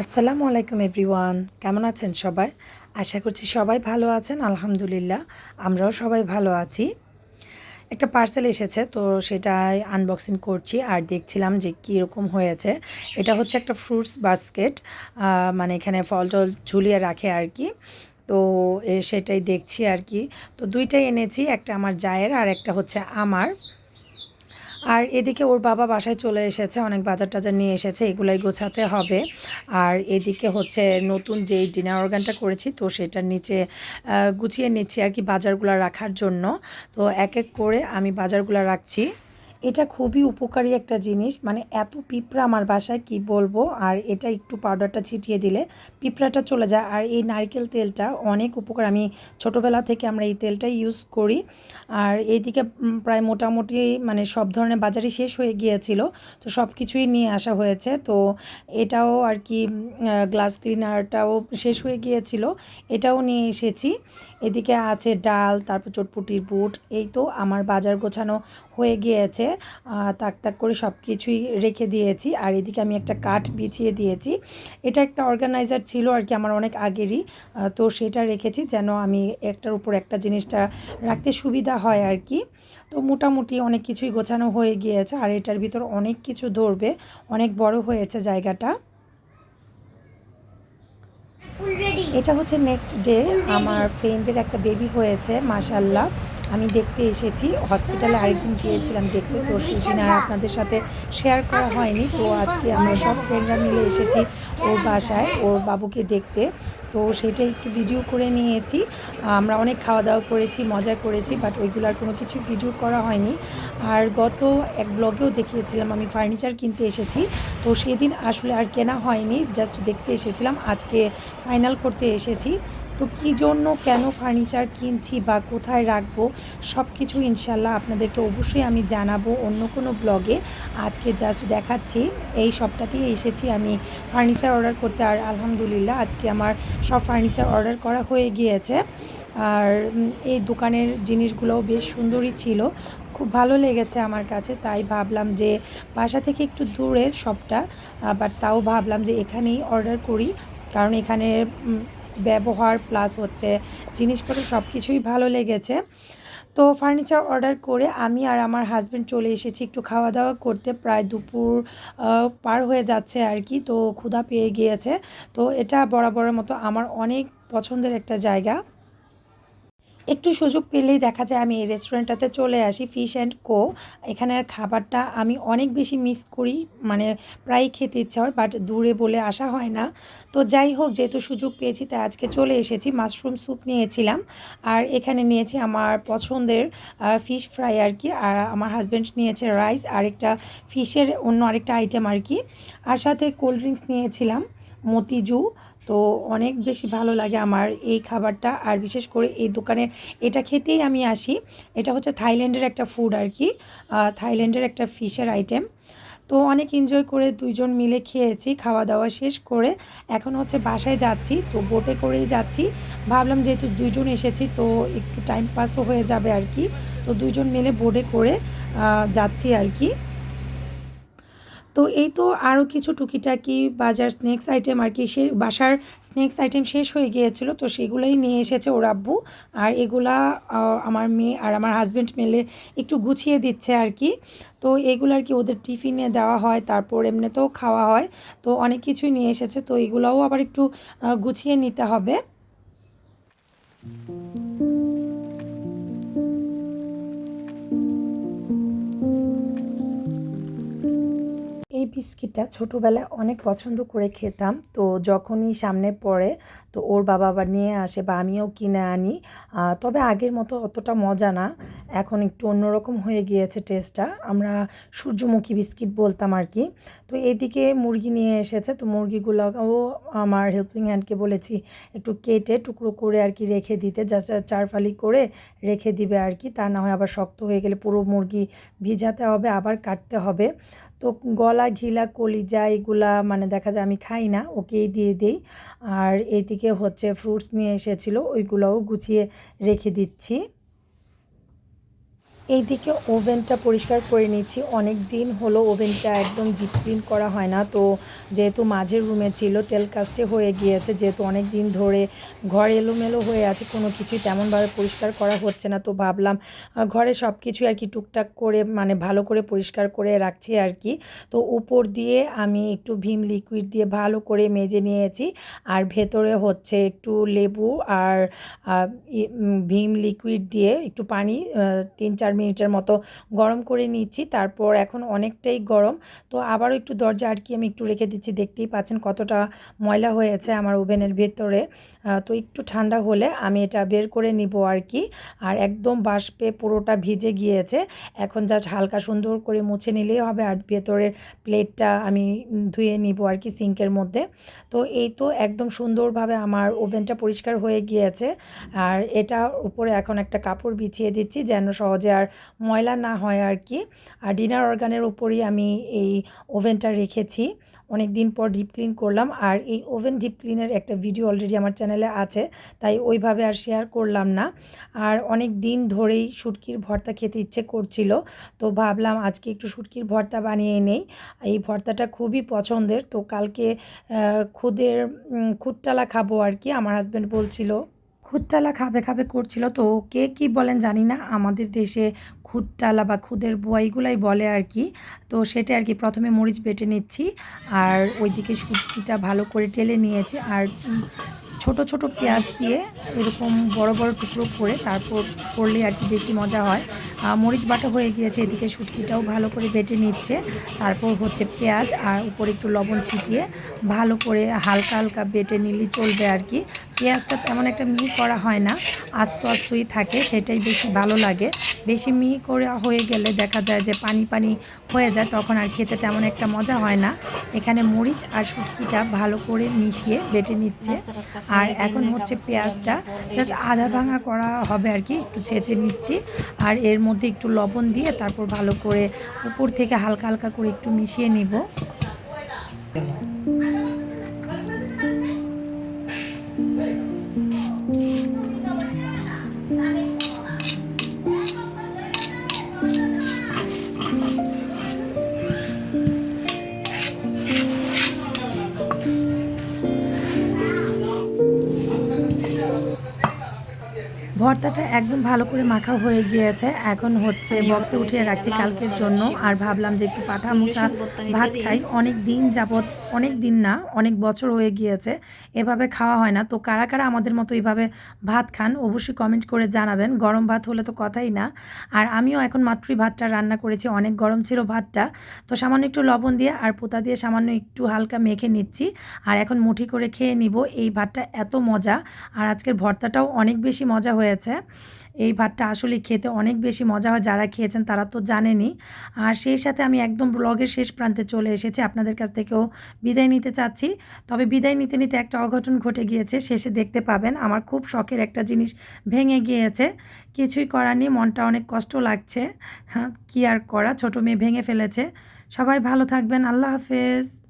আসসালামু আলাইকুম এভরিওয়ান, কেমন আছেন সবাই? আশা করছি সবাই ভালো আছেন, আলহামদুলিল্লাহ, আমরাও সবাই ভালো আছি। একটা পার্সেল এসেছে, তো সেটাই আনবক্সিং করছি আর দেখছিলাম যে কীরকম হয়েছে। এটা হচ্ছে একটা ফ্রুটস বাস্কেট মানে এখানে ফল টল ঝুলিয়ে রাখে আর কি। তো সেটাই দেখছি আর কি তো দুইটাই এনেছি, একটা আমার জায়ের আর একটা হচ্ছে আমার। আর এদিকে ওর বাবা বাসায় চলে এসেছে, অনেক বাজার টাজার নিয়ে এসেছে, এগুলাই গোছাতে হবে। আর এদিকে হচ্ছে নতুন যেই ডিনার অর্গানটা করেছি, তো সেটার নিচে গুছিয়ে নিচ্ছি আর কি বাজারগুলো রাখার জন্য। তো এক এক করে আমি বাজারগুলো রাখছি। এটা খুবই উপকারী একটা জিনিস। মানে এত পিঁপড়া আমার বাসায়, কি বলব? আর এটা একটু পাউডারটা ছিটিয়ে দিলে পিঁপড়াটা চলে যায়। আর এই নারকেল তেলটা অনেক উপকার। আমি ছোটোবেলা থেকে আমরা এই তেলটাই ইউজ করি। আর এইদিকে প্রায় মোটামুটি মানে সব ধরনের বাজারই শেষ হয়ে গিয়েছিল। তো সব কিছুই নিয়ে আসা হয়েছে। তো এটাও আর কি গ্লাস ক্লিনারটাও শেষ হয়ে গিয়েছিল। এটাও নিয়ে এসেছি। এদিকে আছে ডাল, তারপর চটপুটির বুট, এই তো আমার বাজার গোছানো হয়ে গিয়েছে। তাক তাক করে সব কিছুই রেখে দিয়েছি। আর এদিকে আমি একটা কাঠ বিছিয়ে দিয়েছি। এটা একটা অর্গানাইজার ছিল আর কি আমার অনেক আগেরই। তো সেটা রেখেছি যেন আমি একটার উপর একটা জিনিসটা রাখতে সুবিধা হয় আর কি। তো মোটামুটি অনেক কিছুই গোছানো হয়ে গিয়েছে। আর এটার ভিতর অনেক কিছু ধরবে। অনেক বড় হয়েছে জায়গাটা। এটা হচ্ছে নেক্সট ডে আমার ফ্রেন্ডের একটা বেবি হয়েছে মাশাল্লাহ আমি দেখতে এসেছি। হসপিটালে আরেকদিন গিয়েছিলাম দেখতে, তো সেই দিন আর আপনাদের সাথে শেয়ার করা হয়নি। তো আজকে আমরা সব ফ্রেন্ডরা মিলে এসেছি ওর বাসায়, ওর বাবুকে দেখতে। তো সেটা একটু ভিডিও করে নিয়েছি। আমরা অনেক খাওয়া দাওয়া করেছি, মজা করেছি বাট ওইগুলোর কোনো কিছু ভিডিও করা হয়নি। আর গত এক ব্লগেও দেখিয়েছিলাম, আমি ফার্নিচার কিনতে এসেছি। তো সেদিন আসলে আর কেনা হয়নি জাস্ট দেখতে এসেছিলাম। আজকে ফাইনাল করতে এসেছি। তো কী জন্য কেন ফার্নিচার কিনছি বা কোথায় রাখব সব কিছু ইনশাল্লাহ আপনাদেরকে অবশ্যই আমি জানাব অন্য কোনো ব্লগে আজকে জাস্ট দেখাচ্ছি, এই সবটাতেই এসেছি আমি ফার্নিচার অর্ডার করতে আর আলহামদুলিল্লাহ আজকে আমার সব ফার্নিচার অর্ডার করা হয়ে গিয়েছে। আর এই দোকানের জিনিসগুলোও বেশ সুন্দরই ছিল, খুব ভালো লেগেছে আমার কাছে, তাই ভাবলাম যে বাসা থেকে একটু দূরে সবটা বাট তাও ভাবলাম যে এখানেই অর্ডার করি, কারণ এখানে ব্যবহার প্লাস হচ্ছে জিনিসপত্র সব কিছুই ভালো লেগেছে। তো ফার্নিচার অর্ডার করে আমি আর আমার হাজব্যান্ড চলে এসেছি একটু খাওয়া দাওয়া করতে। প্রায় দুপুর পার হয়ে যাচ্ছে আর কি, তো ক্ষুধা পেয়ে গিয়েছে। তো এটা বরাবরের মতো আমার অনেক পছন্দের একটা জায়গা। একটু সুযোগ পেলেই দেখা যায় আমি এই রেস্টুরেন্টটাতে চলে আসি ফিশ অ্যান্ড কো এখানের খাবারটা আমি অনেক বেশি মিস করি মানে প্রায় খেতে ইচ্ছা হয় বাট দূরে বলে আসা হয় না। তো যাই হোক, যেহেতু সুযোগ পেয়েছি, তাই আজকে চলে এসেছি মাশরুম স্যুপ নিয়েছিলাম। আর এখানে নিয়েছি আমার পছন্দের ফিশ ফ্রাই আর কি, আর আমার হাজব্যান্ড নিয়েছে রাইস আরেকটা ফিশের অন্য আরেকটা আইটেম আর কি। আর সাথে কোল্ড ড্রিঙ্কস নিয়েছিলাম। মতিজু তো অনেক বেশি ভালো লাগে আমার এই খাবারটা। আর বিশেষ করে এই দোকানে এটা খেতেই আমি আসি। এটা হচ্ছে থাইল্যান্ডের একটা ফুড আর কি। থাইল্যান্ডের একটা ফিশের আইটেম তো অনেক এনজয় করে দুইজন মিলে খেয়েছি, খাওয়া দাওয়া শেষ করে। এখন হচ্ছে বাসায় যাচ্ছি, তো বোটে করেই যাচ্ছি। ভাবলাম যেহেতু দুইজন এসেছি, তো একটু টাইম পাসও হয়ে যাবে আর কি। তো দুইজন মিলে বোটে করে যাচ্ছি আর কি। তো এই তো আরও কিছু টুকিটাকি বাজার স্ন্যাক্স আইটেম আর কি, সে বাসার স্ন্যাক্স আইটেম শেষ হয়ে গিয়েছিল, তো সেগুলোই নিয়ে এসেছে ওর আব্বু। আর এগুলা আমার মেয়ে আর আমার হাজব্যান্ড মেলে একটু গুছিয়ে দিচ্ছে আর কি। তো এগুলো আর কি ওদের টিফিনে দেওয়া হয়, তারপর এমনিতেও খাওয়া হয়, তো অনেক কিছুই নিয়ে এসেছে, তো এগুলোও আবার একটু গুছিয়ে নিতে হবে। এই বিস্কিটটা ছোটোবেলায় অনেক পছন্দ করে খেতাম। তো যখনই সামনে পড়ে, তো ওর বাবা আবার নিয়ে আসে বা আমিও কিনে আনি। তবে আগের মতো অতটা মজা না। এখন একটু অন্যরকম হয়ে গিয়েছে টেস্টটা। আমরা সূর্যমুখী বিস্কিট বলতাম আর কি। তো এদিকে মুরগি নিয়ে এসেছে। তো মুরগিগুলোও আমার হেল্পিং হ্যান্ডকে বলেছি, একটু কেটে টুকরো করে আর কি রেখে দিতে জাস্ট চারফালি করে রেখে দিবে আর কি। তা না হয় আবার শক্ত হয়ে গেলে পুরো মুরগি ভিজাতে হবে, আবার কাটতে হবে। তো গলা, ঘিলা, কলিজা এগুলা মানে দেখা যায় আমি খাই না, ওকেই দিয়ে দিই। আর এদিকে হচ্ছে ফ্রুটস নিয়ে এসেছিল, ওইগুলোও গুছিয়ে রেখে দিচ্ছি। এইদিকে ওভেনটা পরিষ্কার করে নিচ্ছি অনেক দিন হলো ওভেনটা একদম ডিপ ক্লিন করা হয় না। তো যেহেতু মাঝের রুমে ছিল, তেল কাস্টে হয়ে গিয়েছে। যেহেতু অনেক দিন ধরে ঘর এলোমেলো হয়ে আছে, কোনো কিছুই তেমনভাবে পরিষ্কার করা হচ্ছে না। তো ভাবলাম ঘরে সব কিছুই আর কি টুকটাক করে মানে ভালো করে পরিষ্কার করে রাখছি আর কি। তো উপর দিয়ে আমি একটু ভীম লিকুইড দিয়ে ভালো করে মেজে নিয়েছি। আর ভেতরে হচ্ছে একটু লেবু আর ভীম লিকুইড দিয়ে একটু পানি তিন চার মিনিটের মতো গরম করে নিচ্ছি। তারপর এখন অনেকটাই গরম। তো আবারও একটু দরজা আটকে আমি একটু রেখে দিচ্ছি। দেখতেই পাচ্ছেন কতটা ময়লা হয়েছে আমার ওভেনের ভেতরে। তো একটু ঠান্ডা হলে আমি এটা বের করে নিব আর কি। আর একদম বাষ্পে পুরোটা ভিজে গিয়েছে। এখন জাস্ট হালকা সুন্দর করে মুছে নিলেই হবে আর ভেতরের প্লেটটা আমি ধুয়ে নিব আর কি সিঙ্কের মধ্যে। তো এই তো একদম সুন্দরভাবে আমার ওভেনটা পরিষ্কার হয়ে গিয়েছে। আর এটা উপরে এখন একটা কাপড় বিছিয়ে দিচ্ছি যেন সহজে আর ময়লা না হয় আর কি। আর ডিনার অর্গানের উপরই আমি এই ওভেনটা রেখেছি। অনেক দিন পর ডিপ ক্লিন করলাম। আর এই ওভেন ডিপ ক্লিনের একটা ভিডিও অলরেডি আমার চ্যানেলে আছে, তাই ওইভাবে আর শেয়ার করলাম না। আর অনেক দিন ধরেই শুটকির ভর্তা খেতে ইচ্ছে করছিল, তো ভাবলাম আজকে একটু শুটকির ভর্তা বানিয়ে নেই। এই ভর্তাটা খুবই পছন্দের, তো কালকে খুদের খুদটালা খাব আর কি, আমার হাজব্যান্ড বলছিল। খুদটালা খাবে খাবে করছিল। তো কে কি বলেন জানি না, আমাদের দেশে খুদটালা বা খুদের বোয়াইগুলাই বলে আর কি। তো সেটা আর কি প্রথমে মরিচ বেটে নিচ্ছি আর ওইদিকে শুটকিটা ভালো করে টেলে নিয়েছি আর ছোট ছোট পেঁয়াজ দিয়ে এরকম বড় বড় টুকরো করে তারপর করলে আর কি বেশি মজা হয়। মরিচ বাটা হয়ে গিয়েছে, এদিকে শুটকিটাও ভালো করে বেটে নিচ্ছে। তারপর হচ্ছে পেঁয়াজ আর উপরে একটু লবণ ছিটিয়ে ভালো করে হালকা হালকা বেটে নিলেই চলবে আর কি। পেঁয়াজটা তেমন একটা মিহি করা হয় না আস্ত আস্তই থাকে সেটাই বেশি ভালো লাগে। বেশি মিহি করে হয়ে গেলে দেখা যায় যে পানি পানি হয়ে যায় তখন আর খেতে তেমন একটা মজা হয় না। এখানে মরিচ আর শুটকিটা ভালো করে মিশিয়ে বেটে নিচ্ছে। আর এখন হচ্ছে পেঁয়াজটা জাস্ট আধা ভাঙা করা হবে আর কি একটু ছেঁচে নিচ্ছি। আর এর মধ্যে একটু লবণ দিয়ে তারপর ভালো করে উপর থেকে হালকা হালকা করে একটু মিশিয়ে নিব। ভর্তাটা একদম ভালো করে মাখা হয়ে গিয়েছে। এখন হচ্ছে বক্সে উঠিয়ে রাখছি কালকের জন্য। আর ভাবলাম যে একটু পাঠা মোছা ভাত খাই। অনেক দিন যাবৎ, অনেক দিন না, অনেক বছর হয়ে গিয়েছে। এভাবে খাওয়া হয় না। তো কারা কারা আমাদের মতো এইভাবে ভাত খান, অবশ্যই কমেন্ট করে জানাবেন। গরম ভাত হলে তো কথাই না। আর আমিও এখন মাত্রই ভাতটা রান্না করেছি। অনেক গরম ছিল ভাতটা। তো সামান্য একটু লবণ দিয়ে আর পোতা দিয়ে সামান্য একটু হালকা মেখে নিচ্ছি। আর এখন মুঠি করে খেয়ে নিব। এই ভাতটা এত মজা। আর আজকের ভর্তাটাও অনেক বেশি মজা হয়েছে। এই ভাতটা আসলে খেতে অনেক বেশি মজা হয় যারা খেয়েছেন তারা তো জানেনই। আর সেই সাথে আমি একদম ব্লগের শেষ প্রান্তে চলে এসেছি, আপনাদের কাছ থেকেও বিদায় নিতে চাচ্ছি। তবে বিদায় নিতে নিতে একটা অঘটন ঘটে গিয়েছে, শেষে দেখতে পাবেন। আমার খুব শখের একটা জিনিস ভেঙে গিয়েছে। কিছুই করার নেই, মনটা অনেক কষ্ট লাগছে। হ্যাঁ কী আর করা? ছোটো মেয়ে ভেঙে ফেলেছে। সবাই ভালো থাকবেন, আল্লাহ হাফেজ।